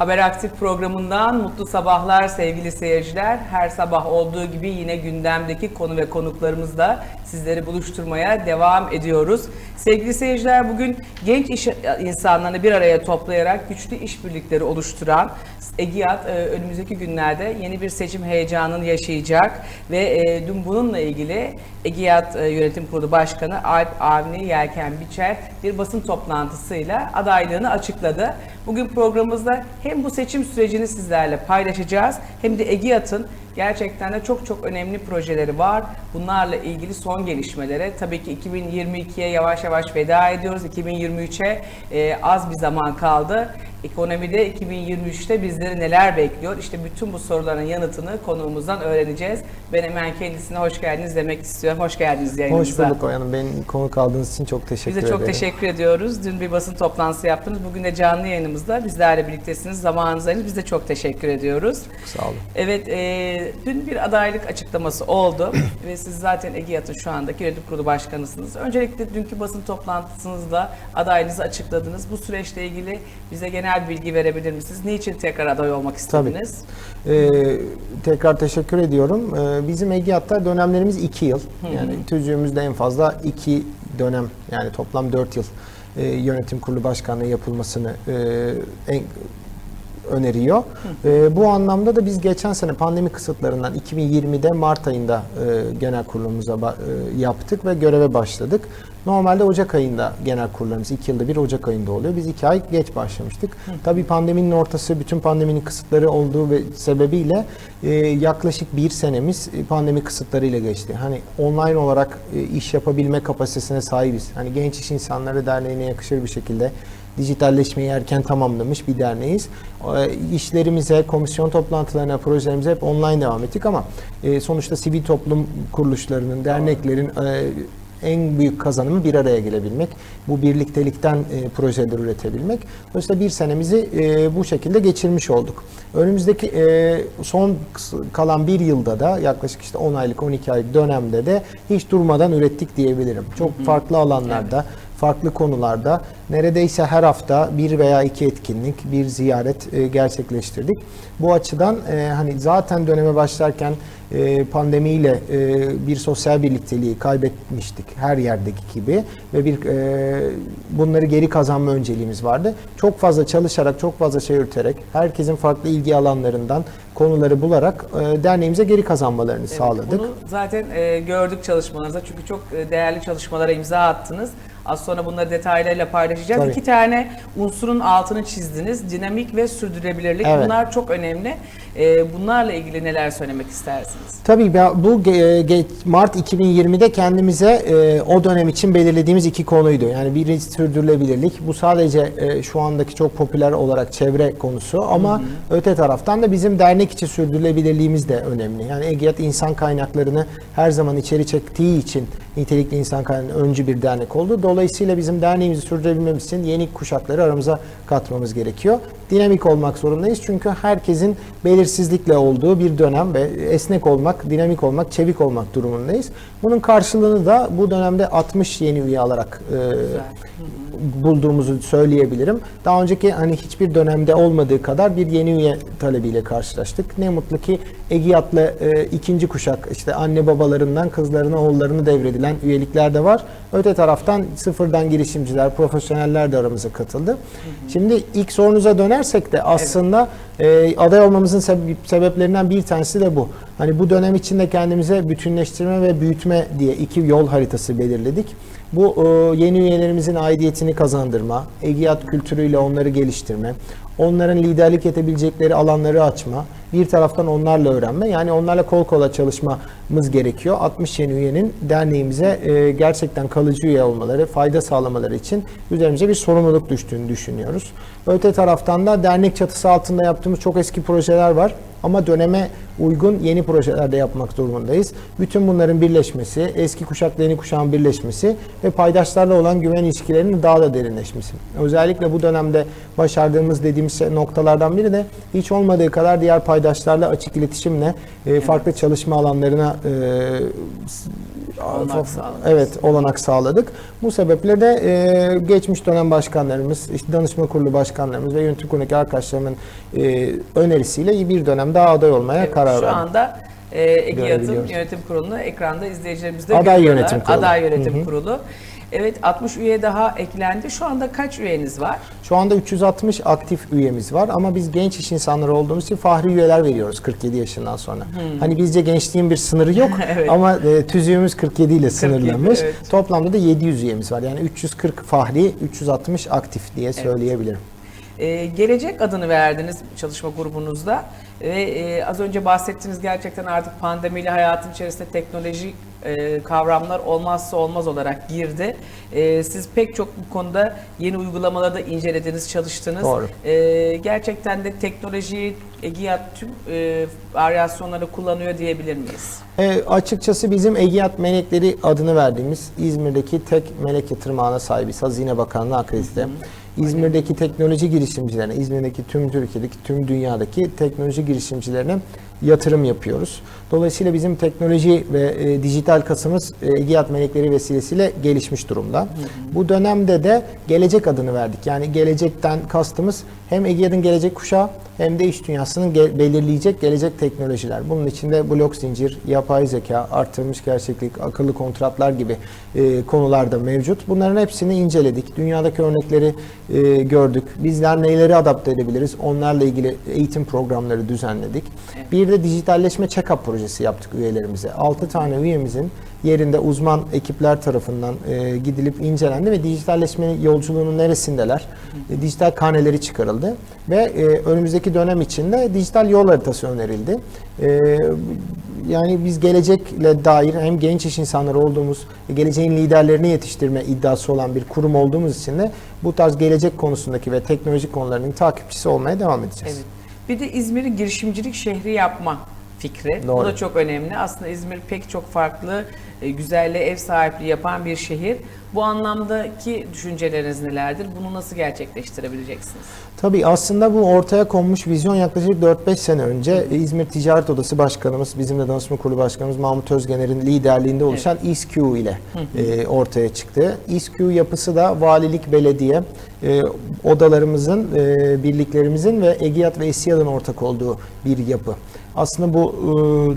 Haber Aktif programından mutlu sabahlar sevgili seyirciler. Her sabah olduğu gibi yine gündemdeki konu ve konuklarımızla sizleri buluşturmaya devam ediyoruz. Sevgili seyirciler bugün genç iş insanlarını bir araya toplayarak güçlü işbirlikleri oluşturan EGİAD e, önümüzdeki günlerde yeni bir seçim heyecanını yaşayacak ve e, dün bununla ilgili EGİAD e, Yönetim Kurulu Başkanı Alp Avni Yelken Biçer bir basın toplantısıyla adaylığını açıkladı. Bugün programımızda hem bu seçim sürecini sizlerle paylaşacağız hem de EGİAD'ın gerçekten de çok çok önemli projeleri var. Bunlarla ilgili son gelişmelere tabii ki 2022'ye yavaş yavaş veda ediyoruz. 2023'e e, az bir zaman kaldı. Ekonomide 2023'te bizleri neler bekliyor? İşte bütün bu soruların yanıtını konuğumuzdan öğreneceğiz. Ben hemen kendisine hoş geldiniz demek istiyorum. Hoş geldiniz yayınımıza. Hoş bulduk Oya Hanım. Beni konuk aldığınız için çok teşekkür Biz de ederim. çok teşekkür ediyoruz. Dün bir basın toplantısı yaptınız. Bugün de canlı yayınımızda bizlerle birliktesiniz. Zamanınızı ayırdınız. Biz de çok teşekkür ediyoruz. Sağ olun. Evet, e, dün bir adaylık açıklaması oldu ve siz zaten EGİAD'ın şu andaki yönetim kurulu başkanısınız. Öncelikle dünkü basın toplantısınızda adaylığınızı açıkladınız. Bu süreçle ilgili bize genel bilgi verebilir misiniz? Niçin tekrar aday olmak istediniz? Ee, tekrar teşekkür ediyorum. Ee, bizim EGİAD'da dönemlerimiz 2 yıl. Yani tüzüğümüzde en fazla 2 dönem yani toplam 4 yıl e, yönetim kurulu başkanlığı yapılmasını e, en, öneriyor. E, bu anlamda da biz geçen sene pandemi kısıtlarından 2020'de Mart ayında e, genel kurulumuza e, yaptık ve göreve başladık. Normalde Ocak ayında genel kurullarımız 2 yılda bir Ocak ayında oluyor. Biz 2 ay geç başlamıştık. Tabii pandeminin ortası, bütün pandeminin kısıtları olduğu ve sebebiyle e, yaklaşık bir senemiz e, pandemi kısıtlarıyla geçti. Hani online olarak e, iş yapabilme kapasitesine sahibiz. Hani Genç İş İnsanları Derneği'ne yakışır bir şekilde dijitalleşmeyi erken tamamlamış bir derneğiz. E, İşlerimize, komisyon toplantılarına, projelerimize hep online devam ettik ama e, sonuçta sivil toplum kuruluşlarının, derneklerin e, en büyük kazanımı bir araya gelebilmek. Bu birliktelikten e, projeler üretebilmek. Dolayısıyla bir senemizi e, bu şekilde geçirmiş olduk. Önümüzdeki e, son kalan bir yılda da yaklaşık işte 10 aylık 12 aylık dönemde de hiç durmadan ürettik diyebilirim. Çok farklı alanlarda farklı konularda neredeyse her hafta bir veya iki etkinlik, bir ziyaret e, gerçekleştirdik. Bu açıdan e, hani zaten döneme başlarken e, pandemiyle e, bir sosyal birlikteliği kaybetmiştik her yerdeki gibi ve bir e, bunları geri kazanma önceliğimiz vardı. Çok fazla çalışarak, çok fazla şey yürüterek, herkesin farklı ilgi alanlarından konuları bularak e, derneğimize geri kazanmalarını Evet, sağladık. Bunu zaten e, gördük çalışmalarınızda çünkü çok değerli çalışmalara imza attınız. Az sonra bunları detaylarıyla paylaşacağız. Tabii. İki tane unsurun altını çizdiniz. Dinamik ve sürdürülebilirlik. Evet. Bunlar çok önemli. E, bunlarla ilgili neler söylemek istersiniz? Tabii bu Mart 2020'de kendimize e, o dönem için belirlediğimiz iki konuydu. Yani biri sürdürülebilirlik. Bu sadece e, şu andaki çok popüler olarak çevre konusu ama öte taraftan da bizim dernek içi sürdürülebilirliğimiz de önemli. Yani EGİAD insan kaynaklarını her zaman içeri çektiği için nitelikli insan kaynakları öncü bir dernek oldu. Dolayısıyla bizim derneğimizi sürdürebilmemiz için yeni kuşakları aramıza katmamız gerekiyor. Dinamik olmak zorundayız çünkü herkesin belirsizlikle olduğu bir dönem ve esnek olmak, dinamik olmak, çevik olmak durumundayız. Bunun karşılığını da bu dönemde 60 yeni üye alarak e, bulduğumuzu söyleyebilirim. Daha önceki hani hiçbir dönemde olmadığı kadar bir yeni üye talebiyle karşılaştık. Ne mutlu ki Egiyat'la e, ikinci kuşak işte anne babalarından kızlarına oğullarını devredilen üyelikler de var. Öte taraftan sıfırdan girişimciler, profesyoneller de aramıza katıldı. Şimdi ilk sorunuza dönersek de aslında e, aday olmamızın sebe- sebeplerinden bir tanesi de bu. Hani bu dönem içinde kendimize bütünleştirme ve büyütme diye iki yol haritası belirledik. Bu e, yeni üyelerimizin aidiyetini kazandırma, egiyat kültürüyle onları geliştirme, onların liderlik edebilecekleri alanları açma, bir taraftan onlarla öğrenme, yani onlarla kol kola çalışmamız gerekiyor. 60 yeni üyenin derneğimize e, gerçekten kalıcı üye olmaları, fayda sağlamaları için üzerimize bir sorumluluk düştüğünü düşünüyoruz. Öte taraftan da dernek çatısı altında yaptığımız çok eski projeler var. Ama döneme uygun yeni projelerde yapmak durumundayız. Bütün bunların birleşmesi, eski kuşakla yeni kuşağın birleşmesi ve paydaşlarla olan güven ilişkilerinin daha da derinleşmesi. Özellikle bu dönemde başardığımız dediğimiz şey- noktalardan biri de hiç olmadığı kadar diğer paydaşlarla açık iletişimle e, farklı çalışma alanlarına e, Olanak. Evet, olanak sağladık. Bu sebeple de e, geçmiş dönem başkanlarımız, işte danışma kurulu başkanlarımız ve yönetim kurulundaki arkadaşlarımın e, önerisiyle bir dönem daha aday olmaya Evet, karar Şu verdik. anda e, Görebiliyoruz. yönetim kurulunu ekranda izleyicilerimiz de Aday görüyorlar. yönetim kurulu. Aday yönetim Hı hı. kurulu. Evet 60 üye daha eklendi. Şu anda kaç üyeniz var? Şu anda 360 aktif üyemiz var ama biz genç iş insanları olduğumuz için fahri üyeler veriyoruz 47 yaşından sonra. Hani bizce gençliğin bir sınırı yok Hmm. Evet. ama e, tüzüğümüz 47 ile sınırlanmış. evet. Toplamda da 700 üyemiz var. Yani 340 fahri, 360 aktif diye söyleyebilirim. Ee, gelecek adını verdiniz çalışma grubunuzda ve e, az önce bahsettiğiniz gerçekten artık pandemiyle hayatın içerisinde teknolojik e, kavramlar olmazsa olmaz olarak girdi. E, siz pek çok bu konuda yeni uygulamaları da incelediniz, çalıştınız. Doğru. E, gerçekten de teknolojiyi EGİAD tüm e, varyasyonları kullanıyor diyebilir miyiz? E, açıkçası bizim Egiat Melekleri adını verdiğimiz İzmir'deki tek melek yatırım ağına sahibiz. Hazine Bakanlığı akredite. İzmir'deki teknoloji girişimcilerine, İzmir'deki tüm Türkiye'deki, tüm dünyadaki teknoloji girişimcilerine yatırım yapıyoruz. Dolayısıyla bizim teknoloji ve e, dijital kasımız e, Egiat Melekleri vesilesiyle gelişmiş durumda. Bu dönemde de gelecek adını verdik. Yani gelecekten kastımız hem Egiat'ın gelecek kuşağı hem de iş dünyasının ge- belirleyecek gelecek teknolojiler. Bunun içinde blok zincir, yapay zeka, artırılmış gerçeklik, akıllı kontratlar gibi e, konular da mevcut. Bunların hepsini inceledik. Dünyadaki örnekleri e, gördük. Bizler neleri adapte edebiliriz? Onlarla ilgili eğitim programları düzenledik. Bir de dijitalleşme check-up projesi yaptık üyelerimize. 6 tane üyemizin yerinde uzman ekipler tarafından e, gidilip incelendi ve dijitalleşmenin yolculuğunun neresindeler? E, dijital karneleri çıkarıldı ve e, önümüzdeki dönem içinde dijital yol haritası önerildi. E, yani biz gelecekle dair hem genç iş insanları olduğumuz, geleceğin liderlerini yetiştirme iddiası olan bir kurum olduğumuz için de bu tarz gelecek konusundaki ve teknolojik konularının takipçisi olmaya devam edeceğiz. Evet. Bir de İzmir'i girişimcilik şehri yapma fikri. Bu Doğru. da çok önemli. Aslında İzmir pek çok farklı e, güzelliğe ev sahipliği yapan bir şehir. Bu anlamdaki düşünceleriniz nelerdir? Bunu nasıl gerçekleştirebileceksiniz? Tabii aslında bu ortaya konmuş vizyon yaklaşık 4-5 sene önce İzmir Ticaret Odası Başkanımız, bizim de danışma kurulu başkanımız Mahmut Özgener'in liderliğinde oluşan İSQ ile e, ortaya çıktı. İSQ yapısı da valilik, belediye, e, odalarımızın, e, birliklerimizin ve EGİAD ve ESİAD'ın ortak olduğu bir yapı. Aslında bu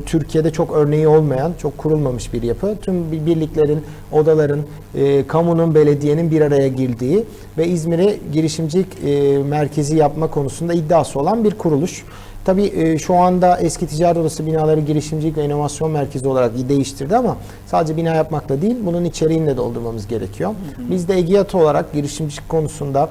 e, Türkiye'de çok örneği olmayan, çok kurulmamış bir yapı. Tüm bir- birliklerin, odaların, e, kamunun, belediyenin bir araya girdiği ve İzmir'i girişimcilik e, merkezi yapma konusunda iddiası olan bir kuruluş. Tabii e, şu anda eski ticaret odası binaları girişimcilik ve inovasyon merkezi olarak değiştirdi ama sadece bina yapmakla değil, bunun içeriğini de doldurmamız gerekiyor. Biz de EGİAT olarak girişimcilik konusunda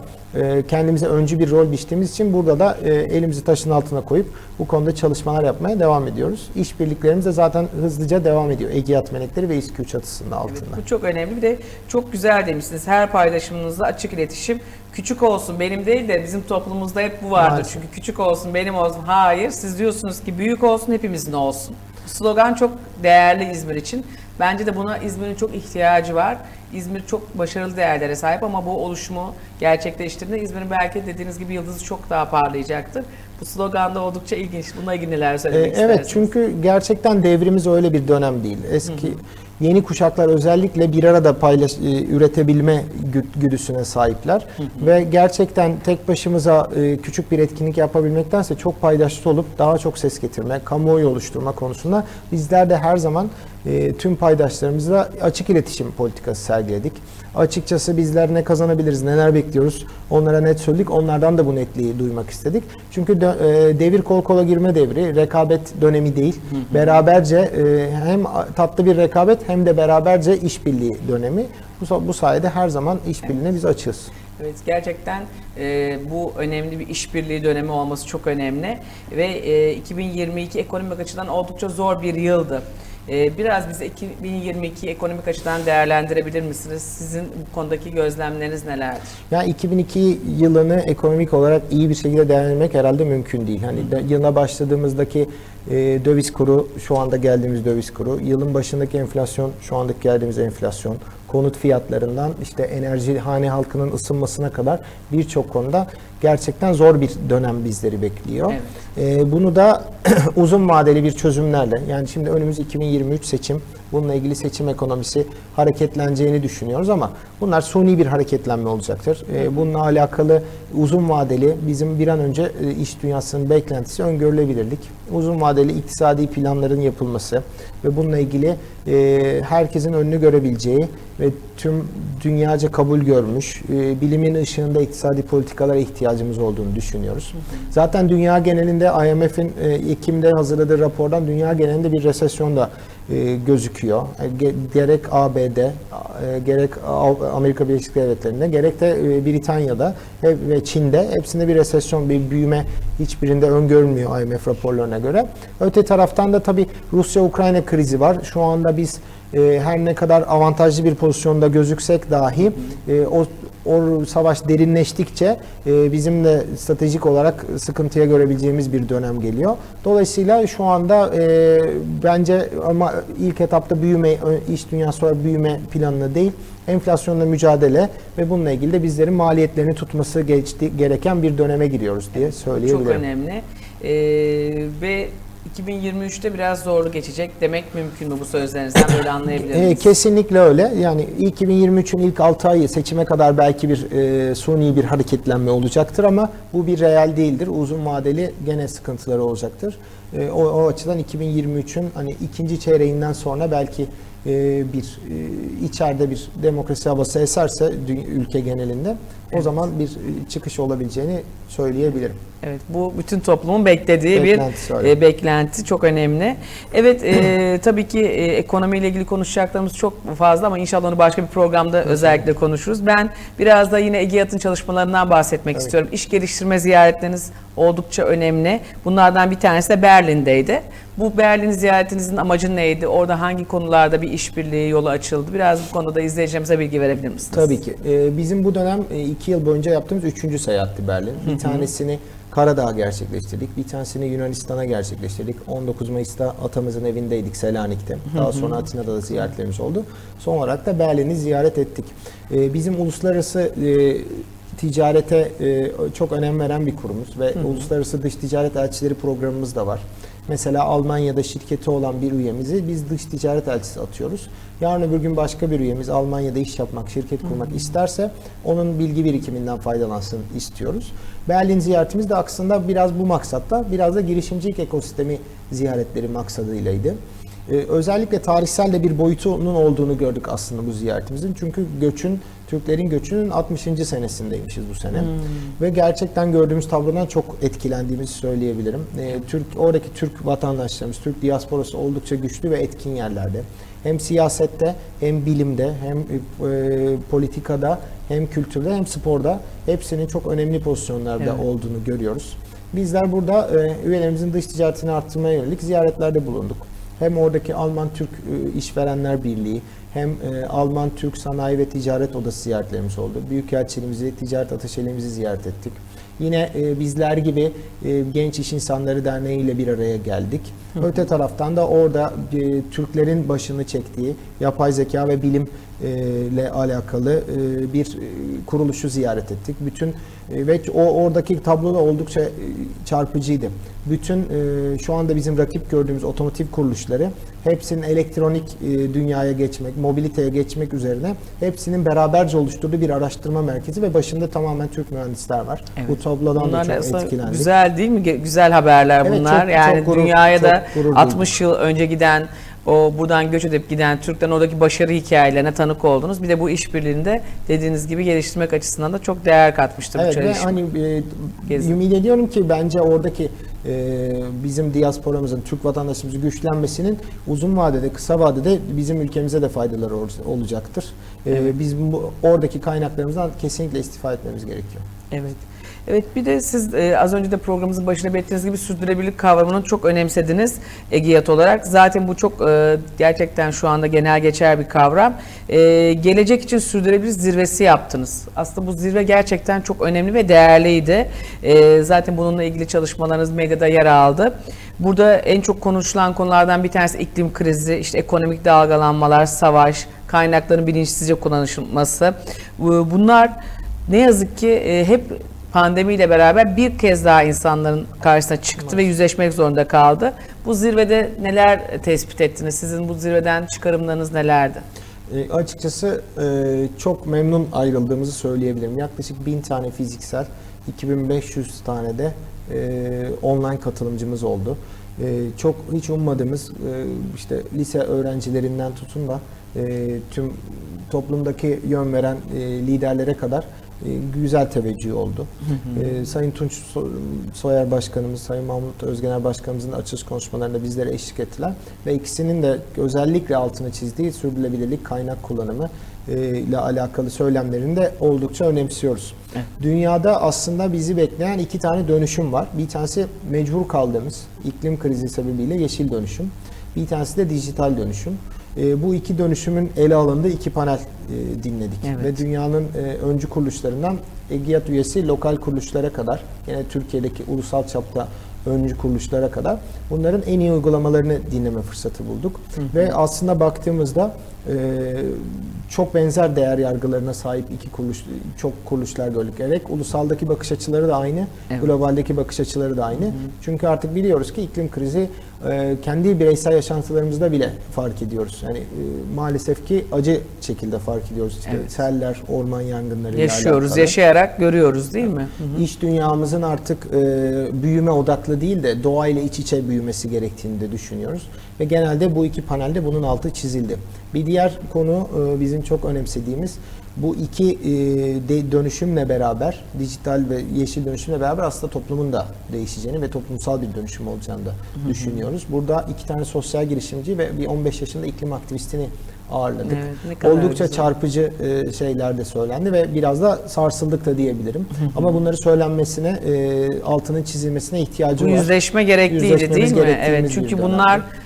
kendimize öncü bir rol biçtiğimiz için burada da e, elimizi taşın altına koyup bu konuda çalışmalar yapmaya devam ediyoruz. İşbirliklerimiz de zaten hızlıca devam ediyor. EGİAT melekleri ve İSQ çatısında altında. Evet, bu çok önemli. Bir de çok güzel demişsiniz. Her paylaşımınızda açık iletişim. Küçük olsun benim değil de bizim toplumumuzda hep bu vardır. Maalesef. Çünkü küçük olsun benim olsun. Hayır siz diyorsunuz ki büyük olsun hepimizin olsun. Bu slogan çok değerli İzmir için. Bence de buna İzmir'in çok ihtiyacı var. İzmir çok başarılı değerlere sahip ama bu oluşumu gerçekleştirdiğinde İzmir'in belki dediğiniz gibi yıldızı çok daha parlayacaktır. Bu slogan da oldukça ilginç. Bununla ilgili neler Ee, söylemek Evet istersiniz? çünkü gerçekten devrimiz öyle bir dönem değil. Eski yeni kuşaklar özellikle bir arada paylaş e, üretebilme gü- güdüsüne sahipler ve gerçekten tek başımıza e, küçük bir etkinlik yapabilmektense çok paydaşlı olup daha çok ses getirme, kamuoyu oluşturma konusunda bizler de her zaman e, tüm paydaşlarımızla açık iletişim politikası sergiledik. Açıkçası bizler ne kazanabiliriz, neler bekliyoruz onlara net söyledik. Onlardan da bu netliği duymak istedik. Çünkü dö- e, devir kol kola girme devri, rekabet dönemi değil. Beraberce e, hem tatlı bir rekabet hem de beraberce işbirliği dönemi. Bu, bu sayede her zaman işbirliğine biz açığız. Evet gerçekten e, bu önemli bir işbirliği dönemi olması çok önemli ve e, 2022 ekonomik açıdan oldukça zor bir yıldı. Ee, biraz bize 2022 ekonomik açıdan değerlendirebilir misiniz? Sizin bu konudaki gözlemleriniz nelerdir? Yani 2002 yılını ekonomik olarak iyi bir şekilde değerlendirmek herhalde mümkün değil. Hani de, yıla başladığımızdaki e, döviz kuru, şu anda geldiğimiz döviz kuru, yılın başındaki enflasyon, şu andaki geldiğimiz enflasyon, konut fiyatlarından işte enerji hane halkının ısınmasına kadar birçok konuda gerçekten zor bir dönem bizleri bekliyor. Evet. E, bunu da uzun vadeli bir çözümlerle yani şimdi önümüz 2023 seçim. Bununla ilgili seçim ekonomisi hareketleneceğini düşünüyoruz ama bunlar suni bir hareketlenme olacaktır. E, bununla alakalı uzun vadeli bizim bir an önce e, iş dünyasının beklentisi öngörülebilirlik. Uzun vadeli iktisadi planların yapılması ve bununla ilgili e, herkesin önünü görebileceği ve tüm dünyaca kabul görmüş e, bilimin ışığında iktisadi politikalara ihtiyacımız olduğunu düşünüyoruz. Zaten dünya genelinde IMF'in e, Ekim'de hazırladığı rapordan dünya genelinde bir resesyon da e, gözüküyor. E, ge- gerek ABD, e, gerek Amerika Birleşik Devletleri'nde, gerek de e, Britanya'da ve, Çin'de hepsinde bir resesyon, bir büyüme hiçbirinde öngörülmüyor IMF raporlarına göre. Öte taraftan da tabii Rusya-Ukrayna krizi var. Şu anda biz her ne kadar avantajlı bir pozisyonda gözüksek dahi o o savaş derinleştikçe e, bizim de stratejik olarak sıkıntıya görebileceğimiz bir dönem geliyor. Dolayısıyla şu anda e, bence ama ilk etapta büyüme, ö- iş dünyası olarak büyüme planını değil, enflasyonla mücadele ve bununla ilgili de bizlerin maliyetlerini tutması geçti, gereken bir döneme giriyoruz diye söyleyebilirim. Çok önemli. Ee, ve 2023'te biraz zorlu geçecek demek mümkün mü bu sözlerinizden böyle anlayabilir E, miyiz? kesinlikle öyle. Yani 2023'ün ilk 6 ayı seçime kadar belki bir e, suni bir hareketlenme olacaktır ama bu bir reel değildir. Uzun vadeli gene sıkıntıları olacaktır. E, o, o açıdan 2023'ün hani ikinci çeyreğinden sonra belki e, bir e, içeride bir demokrasi havası eserse ülke genelinde o zaman bir e, çıkış olabileceğini söyleyebilirim. Evet, bu bütün toplumun beklediği Beklentisi bir e, beklenti çok önemli. Evet, e, tabii ki e, ekonomiyle ilgili konuşacaklarımız çok fazla ama inşallah onu başka bir programda özellikle konuşuruz. Ben biraz da yine EGİAD'ın çalışmalarından bahsetmek Tabii. istiyorum. İş geliştirme ziyaretleriniz oldukça önemli. Bunlardan bir tanesi de Berlin'deydi. Bu Berlin ziyaretinizin amacı neydi? Orada hangi konularda bir işbirliği yolu açıldı? Biraz bu konuda izleyicilerimize bilgi verebilir misiniz? Tabii ki. Ee, bizim bu dönem e, iki yıl boyunca yaptığımız üçüncü seyahatti Berlin. Bir tanesini Karadağ'a gerçekleştirdik. Bir tanesini Yunanistan'a gerçekleştirdik. 19 Mayıs'ta atamızın evindeydik Selanik'te. Daha sonra Atina'da da ziyaretlerimiz oldu. Son olarak da Berlin'i ziyaret ettik. Ee, bizim uluslararası e, ticarete e, çok önem veren bir kurumuz ve uluslararası dış ticaret elçileri programımız da var. Mesela Almanya'da şirketi olan bir üyemizi biz dış ticaret elçisi atıyoruz. Yarın öbür gün başka bir üyemiz Almanya'da iş yapmak, şirket kurmak isterse onun bilgi birikiminden faydalansın istiyoruz. Berlin ziyaretimiz de aslında biraz bu maksatta, biraz da girişimcilik ekosistemi ziyaretleri maksadıylaydı. Ee, özellikle tarihsel de bir boyutunun olduğunu gördük aslında bu ziyaretimizin. Çünkü göçün, Türklerin göçünün 60. senesindeymişiz bu sene. Ve gerçekten gördüğümüz tablodan çok etkilendiğimizi söyleyebilirim. Ee, Türk Oradaki Türk vatandaşlarımız, Türk diasporası oldukça güçlü ve etkin yerlerde. Hem siyasette, hem bilimde, hem e, politikada, hem kültürde, hem sporda hepsinin çok önemli pozisyonlarda Evet. olduğunu görüyoruz. Bizler burada e, üyelerimizin dış ticaretini arttırmaya yönelik ziyaretlerde bulunduk. Hem oradaki Alman-Türk e, İşverenler Birliği, hem e, Alman-Türk Sanayi ve Ticaret Odası ziyaretlerimiz oldu. Büyükelçiliğimizi, ticaret ateşeliğimizi ziyaret ettik. Yine e, bizler gibi e, Genç İş İnsanları Derneği ile bir araya geldik. Öte taraftan da orada e, Türklerin başını çektiği yapay zeka ve bilim e, ile alakalı e, bir e, kuruluşu ziyaret ettik. Bütün ve o oradaki tablo da oldukça e, çarpıcıydı. Bütün e, şu anda bizim rakip gördüğümüz otomotiv kuruluşları hepsinin elektronik e, dünyaya geçmek, mobiliteye geçmek üzerine hepsinin beraberce oluşturduğu bir araştırma merkezi ve başında tamamen Türk mühendisler var. Evet. Bu tablodan Bunlar da çok etkilendik. güzel değil mi? Güzel haberler Evet, bunlar. çok- yani çok gurur- dünyaya da çok gurur 60 yıl önce giden o buradan göç edip giden Türklerin oradaki başarı hikayelerine tanık oldunuz. Bir de bu işbirliğinde dediğiniz gibi geliştirmek açısından da çok değer katmıştır bu Evet ve çalışma. hani e, ümit ediyorum ki bence oradaki e, bizim diasporamızın, Türk vatandaşımızın güçlenmesinin uzun vadede, kısa vadede bizim ülkemize de faydaları ol- olacaktır. E, Biz bu, oradaki kaynaklarımızdan kesinlikle istifa etmemiz gerekiyor. Evet. Evet bir de siz e, az önce de programımızın başında belirttiğiniz gibi sürdürülebilirlik kavramını çok önemsediniz Egiyat olarak. Zaten bu çok e, gerçekten şu anda genel geçer bir kavram. E, gelecek için sürdürülebilir zirvesi yaptınız. Aslında bu zirve gerçekten çok önemli ve değerliydi. E, zaten bununla ilgili çalışmalarınız medyada yer aldı. Burada en çok konuşulan konulardan bir tanesi iklim krizi, işte ekonomik dalgalanmalar, savaş, kaynakların bilinçsizce kullanılması. Bu- Bunlar ne yazık ki e, hep pandemiyle beraber bir kez daha insanların karşısına çıktı ve yüzleşmek zorunda kaldı. Bu zirvede neler tespit ettiniz? Sizin bu zirveden çıkarımlarınız nelerdi? E, açıkçası e, çok memnun ayrıldığımızı söyleyebilirim. Yaklaşık 1000 tane fiziksel, 2500 tane de e, online katılımcımız oldu. E, çok hiç ummadığımız e, işte lise öğrencilerinden tutun da e, tüm toplumdaki yön veren e, liderlere kadar güzel teveccüh oldu. E, Sayın Tunç So- Soyer Başkanımız, Sayın Mahmut Özgener Başkanımızın açılış konuşmalarında bizlere eşlik ettiler. Ve ikisinin de özellikle altını çizdiği sürdürülebilirlik kaynak kullanımı e, ile alakalı söylemlerini de oldukça önemsiyoruz. Evet. Dünyada aslında bizi bekleyen iki tane dönüşüm var. Bir tanesi mecbur kaldığımız iklim krizi sebebiyle yeşil dönüşüm. Bir tanesi de dijital dönüşüm. E, bu iki dönüşümün ele alındığı iki panel e, dinledik. Evet. Ve dünyanın e, öncü kuruluşlarından EGİAD üyesi lokal kuruluşlara kadar, yine Türkiye'deki ulusal çapta öncü kuruluşlara kadar bunların en iyi uygulamalarını dinleme fırsatı bulduk. Ve aslında baktığımızda e, çok benzer değer yargılarına sahip iki kuruluş, çok kuruluşlar gördük. Gerek ulusaldaki bakış açıları da aynı, Evet. globaldeki bakış açıları da aynı. Çünkü artık biliyoruz ki iklim krizi e, kendi bireysel yaşantılarımızda bile fark ediyoruz. Yani e, maalesef ki acı şekilde fark ediyoruz. İşte Evet. seller, orman yangınları Yaşıyoruz, yaşayarak görüyoruz değil mi? İş dünyamızın artık e, büyüme odaklı değil de doğayla iç içe büyümesi gerektiğini de düşünüyoruz. Ve genelde bu iki panelde bunun altı çizildi. Bir diğer konu e, bizim çok önemsediğimiz bu iki e, dönüşümle beraber, dijital ve yeşil dönüşümle beraber aslında toplumun da değişeceğini ve toplumsal bir dönüşüm olacağını da düşünüyoruz. Burada iki tane sosyal girişimci ve bir 15 yaşında iklim aktivistini ağırladık. Evet, Oldukça güzel. çarpıcı e, şeyler de söylendi ve biraz da sarsıldık da diyebilirim. Ama bunları söylenmesine, e, altının çizilmesine ihtiyacı Bu var. yüzleşme gerekliydi Yüzleşmemiz değil mi? Evet çünkü bunlar önemli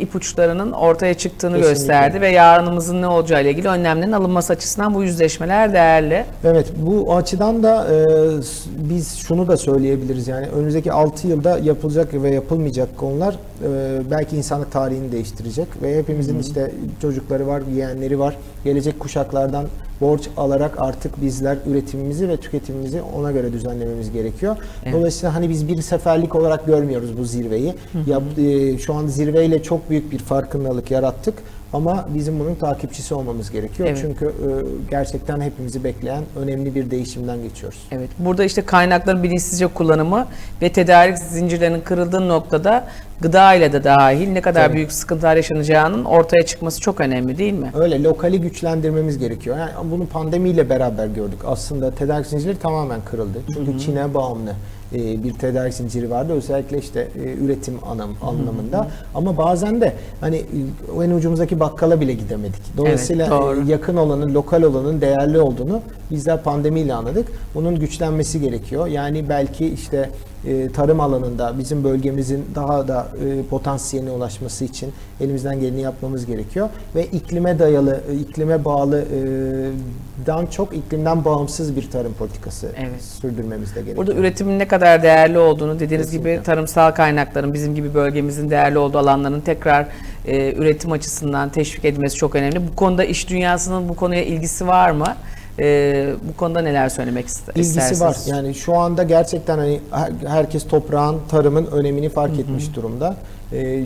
ipuçlarının ortaya çıktığını Kesinlikle. gösterdi ve yarınımızın ne olacağı ile ilgili önlemlerin alınması açısından bu yüzleşmeler değerli. Evet bu açıdan da e, biz şunu da söyleyebiliriz yani önümüzdeki 6 yılda yapılacak ve yapılmayacak konular e, belki insanlık tarihini değiştirecek ve hepimizin işte çocukları var, yeğenleri var. Gelecek kuşaklardan borç alarak artık bizler üretimimizi ve tüketimimizi ona göre düzenlememiz gerekiyor. Evet. Dolayısıyla hani biz bir seferlik olarak görmüyoruz bu zirveyi. Yap, e, şu an zirveyle çok büyük bir farkındalık yarattık. Ama bizim bunun takipçisi olmamız gerekiyor. Evet. Çünkü e, gerçekten hepimizi bekleyen önemli bir değişimden geçiyoruz. Evet. Burada işte kaynakların bilinçsizce kullanımı ve tedarik zincirlerinin kırıldığı noktada gıda ile de dahil ne kadar Tabii. büyük sıkıntılar yaşanacağının ortaya çıkması çok önemli değil mi? Öyle lokali güçlendirmemiz gerekiyor. Yani bunu pandemiyle beraber gördük. Aslında tedarik zincirleri tamamen kırıldı. Çünkü Çin'e bağımlı e, bir tedarik zinciri vardı. Özellikle işte e, üretim anlam, anlamında. Ama bazen de hani e, en ucumuzdaki bakkala bile gidemedik. Dolayısıyla Evet, doğru. yakın olanın, lokal olanın değerli olduğunu bizler pandemiyle anladık. Bunun güçlenmesi gerekiyor. Yani belki işte e, tarım alanında bizim bölgemizin daha da e, potansiyeline ulaşması için elimizden geleni yapmamız gerekiyor ve iklime dayalı, e, iklime bağlı e, dan çok iklimden bağımsız bir tarım politikası Evet. sürdürmemiz de gerekiyor. Burada üretimin ne kadar değerli olduğunu dediğiniz Kesinlikle. gibi tarımsal kaynakların bizim gibi bölgemizin değerli olduğu alanların tekrar e, üretim açısından teşvik edilmesi çok önemli. Bu konuda iş dünyasının bu konuya ilgisi var mı? E, bu konuda neler söylemek ist- ilgisi var. Yani şu anda gerçekten hani her- herkes toprağın, tarımın önemini fark etmiş durumda. Ee,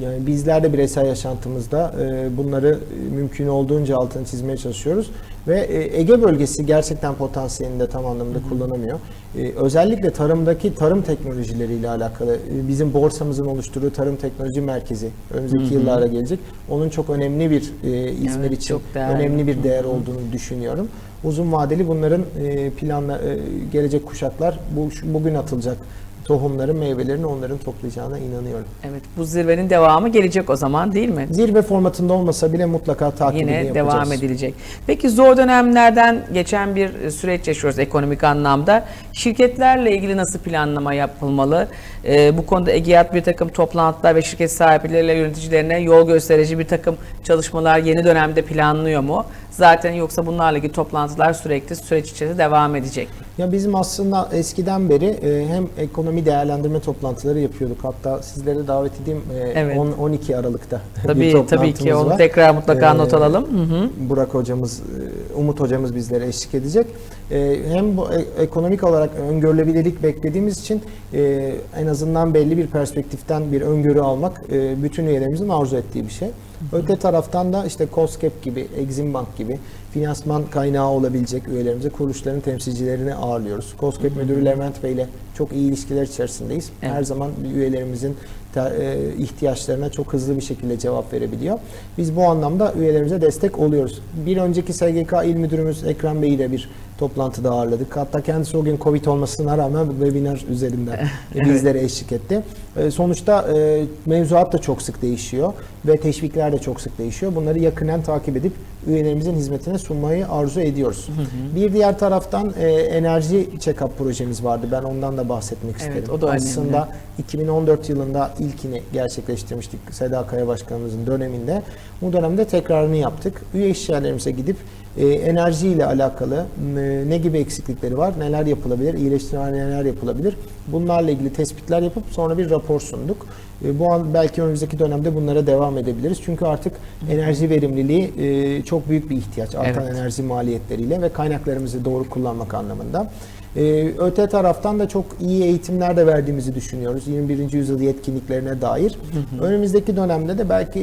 yani bizler de bireysel yaşantımızda e, bunları e, mümkün olduğunca altını çizmeye çalışıyoruz ve e, Ege bölgesi gerçekten potansiyelini de tam anlamda kullanamıyor. E, özellikle tarımdaki tarım teknolojileriyle alakalı e, bizim borsamızın oluşturduğu tarım teknoloji merkezi önümüzdeki yıllarda gelecek. Onun çok önemli bir e, İzmir Evet, için önemli bir değer olduğunu düşünüyorum. Uzun vadeli bunların e, planla e, gelecek kuşaklar bu bugün atılacak tohumların, meyvelerini onların toplayacağına inanıyorum. Evet bu zirvenin devamı gelecek o zaman değil mi? Zirve formatında olmasa bile mutlaka takibini Yine yapacağız. devam edilecek. Peki zor dönemlerden geçen bir süreç yaşıyoruz ekonomik anlamda. Şirketlerle ilgili nasıl planlama yapılmalı? Ee, bu konuda EGİAD bir takım toplantılar ve şirket sahipleriyle yöneticilerine yol gösterici bir takım çalışmalar yeni dönemde planlıyor mu? Zaten yoksa bunlarla ilgili toplantılar sürekli süreç içerisinde devam edecek. Ya bizim aslında eskiden beri e, hem ekonomi değerlendirme toplantıları yapıyorduk. Hatta sizlere davet edeyim e, Evet. 10 12 Aralık'ta bir Tabii tabii ki toplantımız onu var. tekrar mutlaka Ee, not alalım. Hı hı. Burak hocamız, e, Umut hocamız bizlere eşlik edecek. E, Hem bu e- ekonomik olarak öngörülebilirlik beklediğimiz için e, en azından belli bir perspektiften bir öngörü almak e, bütün üyelerimizin arzu ettiği bir şey. Öte taraftan da işte COSGAP gibi, Exim Bank gibi finansman kaynağı olabilecek üyelerimize kuruluşların temsilcilerini ağırlıyoruz. COSGAP Müdürü Levent Bey ile çok iyi ilişkiler içerisindeyiz. Evet. Her zaman üyelerimizin e, ihtiyaçlarına çok hızlı bir şekilde cevap verebiliyor. Biz bu anlamda üyelerimize destek oluyoruz. Bir önceki SGK İl Müdürümüz Ekrem Bey'i de bir toplantıda ağırladık. Hatta kendisi o gün Covid olmasına rağmen webinar üzerinden bizlere eşlik etti. E, Sonuçta e, mevzuat da çok sık değişiyor ve teşvikler de çok sık değişiyor. Bunları yakından takip edip üyelerimizin hizmetine sunmayı arzu ediyoruz. Bir diğer taraftan e, enerji check-up projemiz vardı. Ben ondan da bahsetmek Evet, isterim. o da önemli. Aslında 2014 yılında ilkini gerçekleştirmiştik Seda Kaya Başkanımızın döneminde. Bu dönemde tekrarını yaptık. Üye işyerlerimize gidip e, enerji ile alakalı m, ne gibi eksiklikleri var, neler yapılabilir, iyileştirme neler yapılabilir bunlarla ilgili tespitler yapıp sonra bir rapor sunduk. E, Bu an belki önümüzdeki dönemde bunlara devam edebiliriz. Çünkü artık enerji verimliliği e, çok büyük bir ihtiyaç artan Evet. enerji maliyetleriyle ve kaynaklarımızı doğru kullanmak anlamında. Ee, öte taraftan da çok iyi eğitimler de verdiğimizi düşünüyoruz 21. yüzyıl yetkinliklerine dair. Önümüzdeki dönemde de belki e,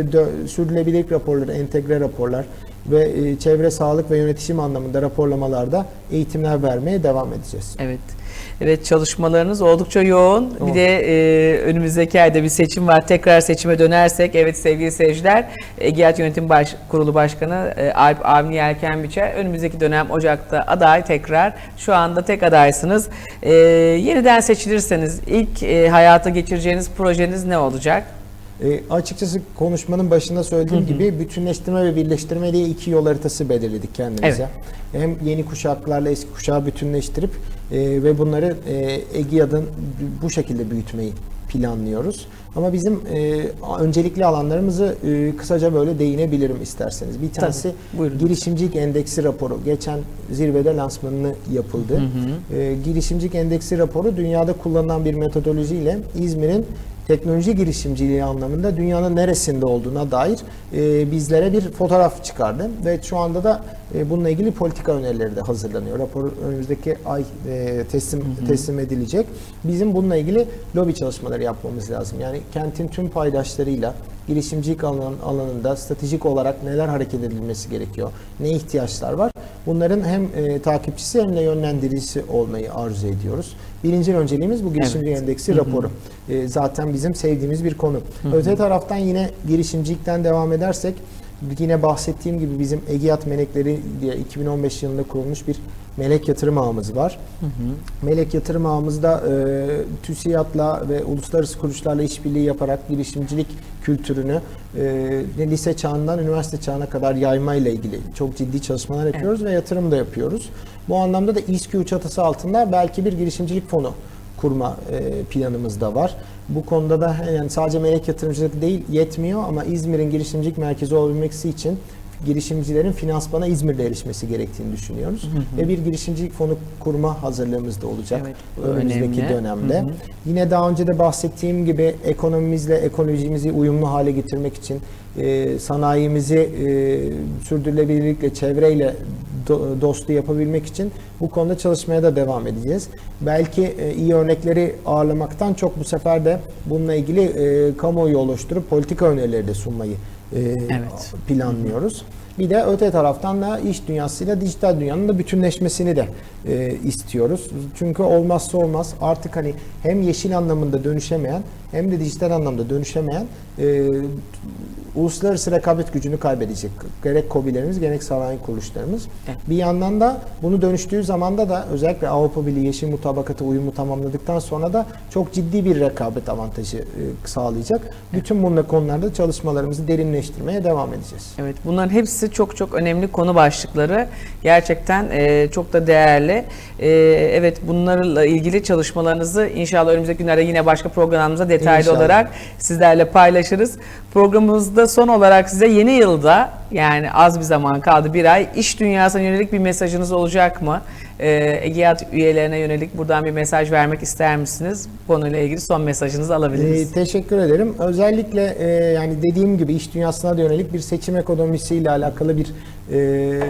dö- sürdürülebilirlik raporları, entegre raporlar ve e, çevre sağlık ve yönetişim anlamında raporlamalarda eğitimler vermeye devam edeceğiz. Evet. Evet çalışmalarınız oldukça yoğun. Bir Yoğun. de e, önümüzdeki ayda bir seçim var. Tekrar seçime dönersek evet sevgili seyirciler Egeat Yönetim Baş, Kurulu Başkanı e, Alp Avni Yelken Biçer önümüzdeki dönem Ocak'ta aday tekrar. Şu anda tek adaysınız. E, yeniden seçilirseniz ilk e, hayata geçireceğiniz projeniz ne olacak? E, açıkçası konuşmanın başında söylediğim gibi bütünleştirme ve birleştirme diye iki yol haritası belirledik kendimize. Hem yeni kuşaklarla eski kuşağı bütünleştirip e, ve bunları e, EGİAD'ın bu şekilde büyütmeyi planlıyoruz. Ama bizim e, öncelikli alanlarımızı e, kısaca böyle değinebilirim isterseniz. Bir tanesi buyurun. girişimcilik endeksi raporu. Geçen zirvede lansmanını yapıldı. E, girişimcilik endeksi raporu dünyada kullanılan bir metodolojiyle İzmir'in teknoloji girişimciliği anlamında dünyanın neresinde olduğuna dair e, bizlere bir fotoğraf çıkardı ve şu anda da e, bununla ilgili politika önerileri de hazırlanıyor. Rapor önümüzdeki ay e, teslim teslim edilecek. Bizim bununla ilgili lobi çalışmaları yapmamız lazım. Yani kentin tüm paydaşlarıyla girişimcilik alan, alanında stratejik olarak neler hareket edilmesi gerekiyor, ne ihtiyaçlar var. Bunların hem e, takipçisi hem de yönlendiricisi olmayı arzu ediyoruz. Birinci önceliğimiz bu girişimci Evet. endeksi raporu. E, zaten bizim sevdiğimiz bir konu. Öte taraftan yine girişimcilikten devam edersek yine bahsettiğim gibi bizim Egiat Melekleri diye 2015 yılında kurulmuş bir melek yatırım ağımız var. Melek yatırım ağımızda e, TÜSİAD'la ve uluslararası kuruluşlarla işbirliği yaparak girişimcilik kültürünü e, lise çağından üniversite çağına kadar yayma ile ilgili çok ciddi çalışmalar yapıyoruz ve yatırım da yapıyoruz. Bu anlamda da İSKİ çatısı altında belki bir girişimcilik fonu kurma e, planımız da var. Bu konuda da yani sadece melek yatırımcılık değil yetmiyor ama İzmir'in girişimcilik merkezi olabilmesi için girişimcilerin finansmana İzmir'de erişmesi gerektiğini düşünüyoruz. Ve bir girişimcilik fonu kurma hazırlığımız da olacak Evet, önümüzdeki önemli. dönemde. Yine daha önce de bahsettiğim gibi ekonomimizle ekolojimizi uyumlu hale getirmek için e, sanayimizi e, sürdürülebilirlikle, çevreyle do- dostu yapabilmek için bu konuda çalışmaya da devam edeceğiz. Belki e, iyi örnekleri ağırlamaktan çok bu sefer de bununla ilgili e, kamuoyu oluşturup politika önerileri de sunmayı e, Evet. planlıyoruz. Bir de öte taraftan da iş dünyasıyla dijital dünyanın da bütünleşmesini de e, istiyoruz. Çünkü olmazsa olmaz artık hani hem yeşil anlamında dönüşemeyen hem de dijital anlamda dönüşemeyen e, uluslararası rekabet gücünü kaybedecek. Gerek KOBİ'lerimiz gerek sanayi kuruluşlarımız. Evet. Bir yandan da bunu dönüştüğü zamanda da özellikle Avrupa Birliği yeşil mutabakatı uyumu tamamladıktan sonra da çok ciddi bir rekabet avantajı e, sağlayacak. Bütün bunun konularda çalışmalarımızı derinleştirmeye devam edeceğiz. Evet bunların hepsi çok çok önemli konu başlıkları. Gerçekten e, çok da değerli. E, evet bunlarla ilgili çalışmalarınızı inşallah önümüzdeki günlerde yine başka programımızda detaylı İnşallah. olarak sizlerle paylaşırız. Programımızda son olarak size yeni yılda yani az bir zaman kaldı bir ay iş dünyasına yönelik bir mesajınız olacak mı? E, Egeat üyelerine yönelik buradan bir mesaj vermek ister misiniz? Bu konuyla ilgili son mesajınızı alabiliriz. Ee, teşekkür ederim. Özellikle e, yani dediğim gibi iş dünyasına yönelik bir seçim ekonomisiyle alakalı bir e,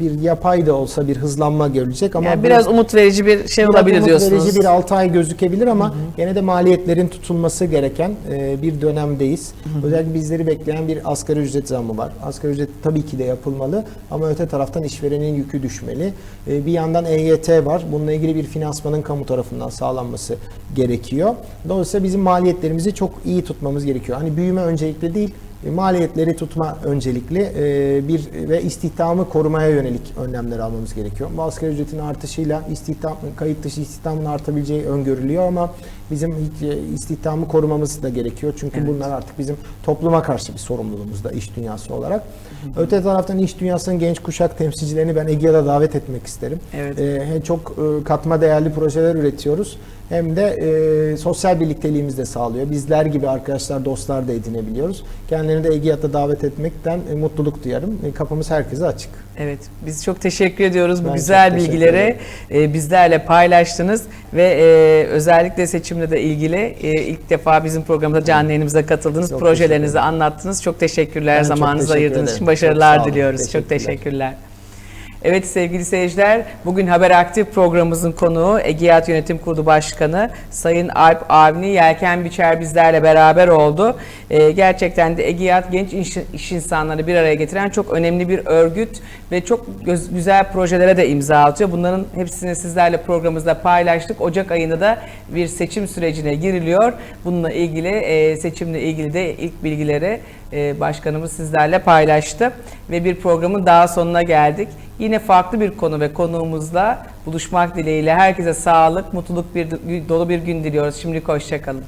bir yapay da olsa bir hızlanma görülecek ama yani bu- biraz umut verici bir şey olabilir umut diyorsunuz. verici bir 6 ay gözükebilir ama gene de maliyetlerin tutulması gereken e, bir dönemdeyiz. Özellikle bizleri bekleyen bir asgari ücret zammı var. Asgari ücret tabii ki de yapılmalı ama öte taraftan işverenin yükü düşmeli. E, bir yandan EYT var. Bununla ilgili bir finansmanın kamu tarafından sağlanması gerekiyor. Dolayısıyla bizim maliyetlerimizi çok iyi tutmamız gerekiyor. Hani büyüme öncelikli değil, maliyetleri tutma öncelikli e, bir ve istihdamı korumaya yönelik önlemler almamız gerekiyor. Bu asgari ücretin artışıyla istihdam kayıt dışı istihdamın artabileceği öngörülüyor ama bizim e, istihdamı korumamız da gerekiyor. Çünkü Evet. bunlar artık bizim topluma karşı bir sorumluluğumuz da iş dünyası olarak. Öte taraftan iş dünyasının genç kuşak temsilcilerini ben Egea'da davet etmek isterim. Evet. E, hem çok e, katma değerli projeler üretiyoruz hem de e, sosyal birlikteliğimizi de sağlıyor. Bizler gibi arkadaşlar, dostlar da edinebiliyoruz. Kendilerini de Egeat'a davet etmekten e, mutluluk duyarım. E, kapımız herkese açık. Evet, biz çok teşekkür ediyoruz bu Ben güzel çok teşekkür bilgileri e, bizlerle paylaştınız ve e, özellikle seçimle de ilgili e, ilk defa bizim programda canlı yayınımıza katıldınız, Çok projelerinizi anlattınız. Çok teşekkürler Ben çok zamanınızı teşekkür ayırdığınız için Çok başarılar olun. diliyoruz. Çok Teşekkürler. Evet sevgili seyirciler, bugün Haber Aktif programımızın konuğu Egeat Yönetim Kurulu Başkanı Sayın Alp Avni Yelken Biçer bizlerle beraber oldu. Ee, gerçekten de Egeat genç iş, iş insanlarını bir araya getiren çok önemli bir örgüt ve çok göz- güzel projelere de imza atıyor. Bunların hepsini sizlerle programımızda paylaştık. Ocak ayında da bir seçim sürecine giriliyor. Bununla ilgili e, seçimle ilgili de ilk bilgileri başkanımız sizlerle paylaştı ve bir programın daha sonuna geldik. Yine farklı bir konu ve konuğumuzla buluşmak dileğiyle herkese sağlık, mutluluk bir dolu bir gün diliyoruz. Şimdilik hoşçakalın.